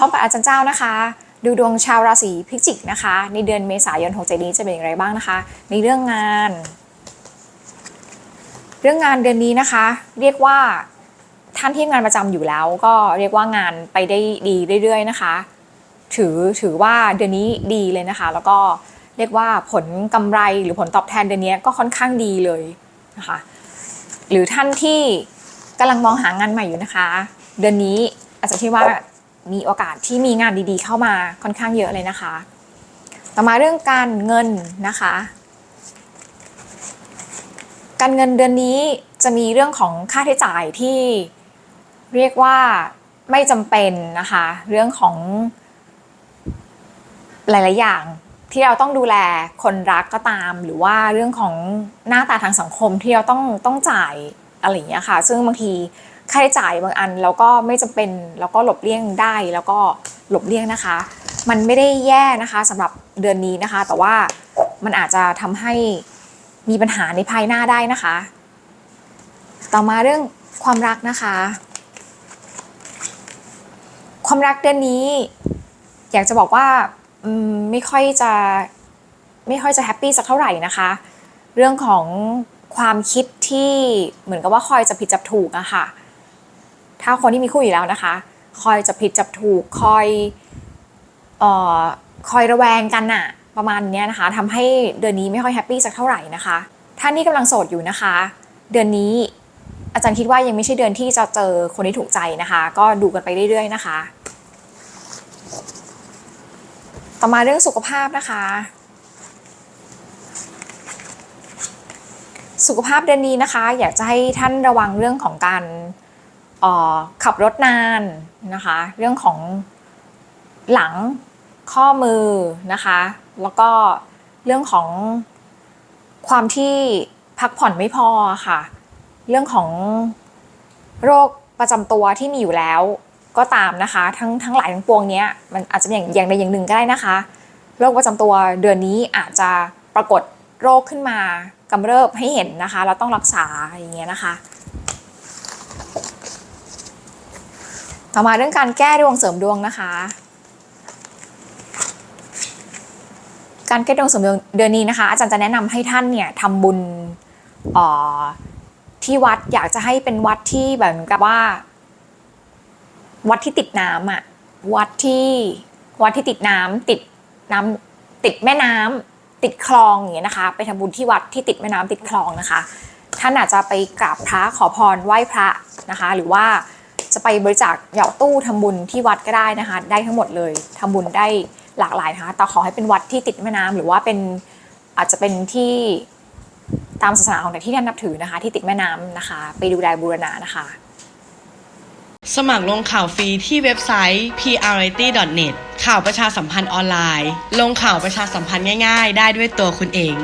ร้อมกับอาจารย์เจ้านะคะ ดูดวงชาวราศีพิจิกนะคะ ในเดือนเมษายน6ใจนี้จะเป็นอย่างไรบ้างนะคะ ในเรื่องงาน เรื่องงานเดือนนี้นะคะ เรียกว่าท่านที่งานประจำอยู่แล้ว ก็เรียกว่างานไปได้ดีเรื่อยๆนะคะ ถือถือว่าเดือนนี้ดีเลยนะคะ แล้วก็เรียกว่าผลกำไรหรือผลตอบแทนเดือนนี้ก็ค่อนข้างดีเลยนะคะ หรือท่านที่กำลังมองหางานใหม่อยู่นะคะ เดือนนี้อาจจะคิดว่า มีโอกาสที่มีงานดีๆ เข้ามาค่อนข้างเยอะเลยนะคะ ต่อมาเรื่องการเงินนะคะ การเงินเดือนนี้จะมีเรื่องของค่าใช้จ่ายที่เรียกว่าไม่จำเป็นนะคะ เรื่องของหลาย ๆ อย่างที่เราต้องดูแลคนรักก็ตาม หรือว่าเรื่องของหน้าตาทางสังคมที่เราต้องต้องจ่ายอะไรอย่างเงี้ยค่ะ ซึ่งบางที ค่าใช้จ่ายบางอันเราก็ไม่จำเป็นเราก็หลบเลี่ยงได้แล้วก็หลบเลี่ยงนะคะ มันไม่ได้แย่นะคะสำหรับเดือนนี้นะคะ แต่ว่ามันอาจจะทำให้มีปัญหาในภายหน้าได้นะคะ ต่อมาเรื่องความรักนะคะ ความรักเดือนนี้ อยากจะบอกว่าไม่ค่อยจะไม่ค่อยจะแฮปปี้สักเท่าไหร่นะคะ เรื่องของความคิดที่เหมือนกับว่าคอยจะผิดจับถูกอะค่ะ ถ้าคนที่มีคู่อยู่แล้วนะคะ คอยจะผิดจับถูกคอยเอ่อคอยระแวงกันอะประมาณนี้นะคะทำให้เดือนนี้ไม่ค่อยแฮปปี้สักเท่าไหร่นะคะท่านที่กำลังโสดอยู่นะคะ เดือนนี้อาจารย์คิดว่ายังไม่ใช่เดือนที่จะเจอคนที่ถูกใจนะคะ ก็ดูกันไปเรื่อยๆนะคะ ต่อมาเรื่องสุขภาพนะคะ สุขภาพเดือนนี้นะคะ อยากจะให้ท่านระวังเรื่องของการ ขับรถนานนะคะ เรื่องของหลังข้อมือนะคะ แล้วก็เรื่องของความที่พักผ่อนไม่พอค่ะ เรื่องของโรคประจำตัวที่มีอยู่แล้วก็ตามนะคะ ทั้งทั้งหลายทั้งปวงเนี้ยมันอาจจะอย่างอย่างใดอย่างหนึ่งก็ได้นะคะ โรคประจำตัวเดือนนี้อาจจะปรากฏโรคขึ้นมากำเริบให้เห็นนะคะ เราต้องรักษาอย่างเงี้ยนะคะ ต่อมาเรื่องการแก้ดวงเสริมดวงนะคะ การแก้ดวงเสริมดวงเดือนนี้นะคะ อาจารย์จะแนะนำให้ท่านเนี่ยทำบุญที่วัดอยากจะให้เป็นวัดที่แบบเหมือนกับว่า วัดที่ติดน้ำอะวัดที่วัดที่ติดน้ำติดน้ำติดแม่น้ำติดคลองอย่างเงี้ยนะคะ ไปทำบุญที่วัดที่ติดแม่น้ำติดคลองนะคะ ท่านอาจจะไปกราบพระขอพรไหว้พระนะคะ หรือว่า จะไปบริจาคเหยาตู้ทำบุญที่วัดก็ได้นะคะ ได้ทั้งหมดเลยทำบุญได้หลากหลายนะคะแต่ขอให้เป็นวัดที่ติดแม่น้ำหรือว่าเป็นอาจจะเป็นที่ตามศาสนาของแต่ที่ท่านนับถือนะคะ ที่ติดแม่น้ำนะคะ ไปดูแลบูรณะนะคะ สมัครลงข่าวฟรีที่เว็บไซต์ priority net ข่าวประชาสัมพันธ์ออนไลน์ ลงข่าวประชาสัมพันธ์ง่าย ๆ ได้ด้วยตัวคุณเอง